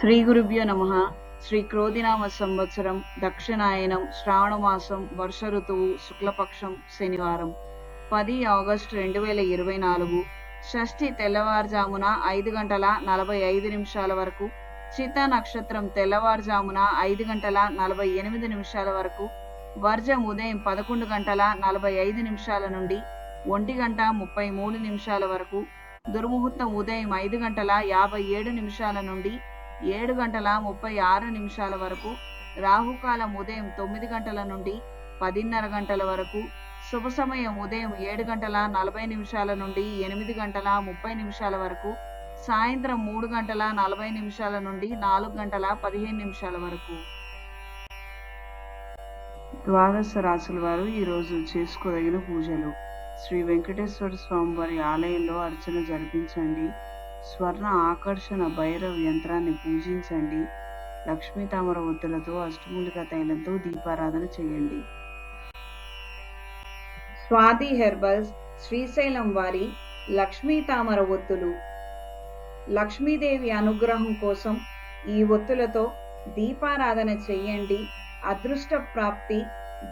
శ్రీ గురుభ్యో నమ. శ్రీ క్రోధినామ సంవత్సరం దక్షిణాయనం శ్రావణమాసం వర్ష ఋతువు శుక్లపక్షం శనివారం. పది ఆగస్టు రెండు వేల ఇరవై నాలుగు. షష్ఠి తెల్లవారుజామున ఐదు గంటల నలభై ఐదు నిమిషాల వరకు. చిత్త నక్షత్రం తెల్లవారుజామున ఐదు గంటల నలభై ఎనిమిది నిమిషాల వరకు. వర్జం ఉదయం పదకొండు గంటల నలభై ఐదు నిమిషాల నుండి ఒంటి గంట ముప్పై మూడు నిమిషాల వరకు. దుర్ముహూర్తం ఉదయం ఐదు గంటల యాభై ఏడు నిమిషాల నుండి ఏడు గంటల ముప్పై ఆరు నిమిషాల వరకు రాహుకాలం ఉదయం తొమ్మిది గంటల నుండి పదిన్నర గంటల వరకు శుభ సమయం ఉదయం ఏడు గంటల నలభై నిమిషాల నుండి ఎనిమిది గంటల ముప్పై నిమిషాల వరకు సాయంత్రం మూడు గంటల నలభై నిమిషాల నుండి నాలుగు గంటల పదిహేను నిమిషాల వరకు. ద్వాదశ రాశుల వారు ఈరోజు చేసుకోదగిన పూజలు. శ్రీ వెంకటేశ్వర స్వామి వారి ఆలయంలో అర్చన జరిపించండి. స్వర్ణ ఆకర్షణ భైరవ యంత్రాన్ని పూజించండి. లక్ష్మీ తామర ఒత్తులతో అష్టమూలిక తైలంతో దీపారాధన చేయండి. స్వాతి హెర్బల్స్ శ్రీశైలం వారి లక్ష్మీ తామర ఒత్తులు. లక్ష్మీదేవి అనుగ్రహం కోసం ఈ ఒత్తులతో దీపారాధన చెయ్యండి అదృష్ట ప్రాప్తి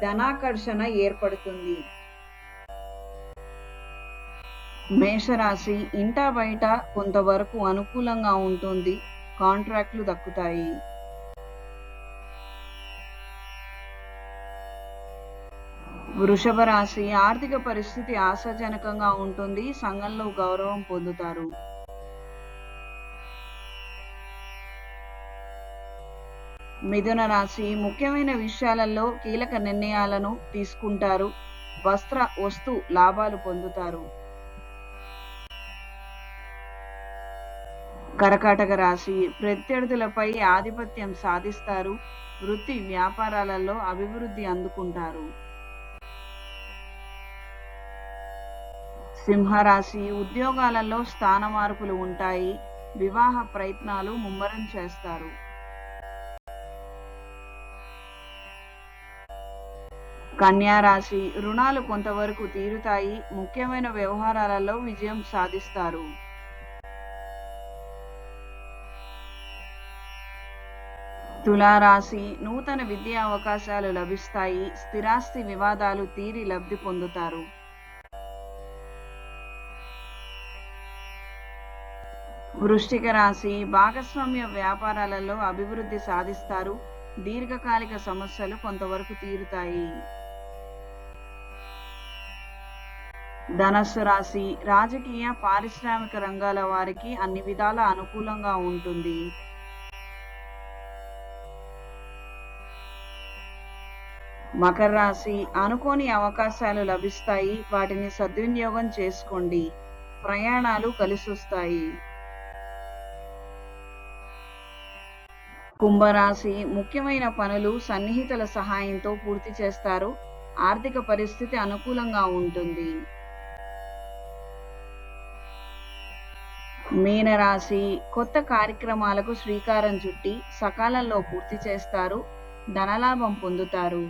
ధనాకర్షణ ఏర్పడుతుంది. మేషరాశి ఇంటా బయట కొంతవరకు అనుకూలంగా ఉంటుంది. కాంట్రాక్ట్లు దక్కుతాయి. వృషభ రాశి ఆర్థిక పరిస్థితి ఆశాజనకంగా ఉంటుంది. సంఘంలో గౌరవం పొందుతారు. మిథున రాశి ముఖ్యమైన విషయాలలో కీలక నిర్ణయాలను తీసుకుంటారు. వస్త్ర వస్తు లాభాలు పొందుతారు. కరకాటక రాశి ప్రత్యర్థులపై ఆధిపత్యం సాధిస్తారు. వృత్తి వ్యాపారాలలో అభివృద్ధి అందుకుంటారు. సింహరాశి ఉద్యోగాలలో స్థాన మార్పులు ఉంటాయి. వివాహ ప్రయత్నాలు ముమ్మరం చేస్తారు. కన్యారాశి రుణాలు కొంతవరకు తీరుతాయి. ముఖ్యమైన వ్యవహారాలలో విజయం సాధిస్తారు. తులారాశి నూతన విద్యా అవకాశాలు లభిస్తాయి స్థిరాస్తి వివాదాలు తీరి లబ్ధి పొందుతారు. వృష్టిక రాశి భాగస్వామ్య వ్యాపారాలలో అభివృద్ధి సాధిస్తారు దీర్ఘకాలిక సమస్యలు కొంతవరకు తీరుతాయి. ధనస్సు రాశి రాజకీయ పారిశ్రామిక రంగాల వారికి అన్ని విధాల అనుకూలంగా ఉంటుంది. మకర రాశి అనుకోని అవకాశాలు లభిస్తాయి. వాటిని సద్వినియోగం చేసుకోండి. ప్రయాణాలు కలిసొస్తాయి. కుంభరాశి ముఖ్యమైన పనులు సన్నిహితుల సహాయంతో పూర్తి చేస్తారు. ఆర్థిక పరిస్థితి అనుకూలంగా ఉంటుంది. మీనరాశి కొత్త కార్యక్రమాలకు శ్రీకారం చుట్టి సకాలంలో పూర్తి చేస్తారు. ధనలాభం పొందుతారు.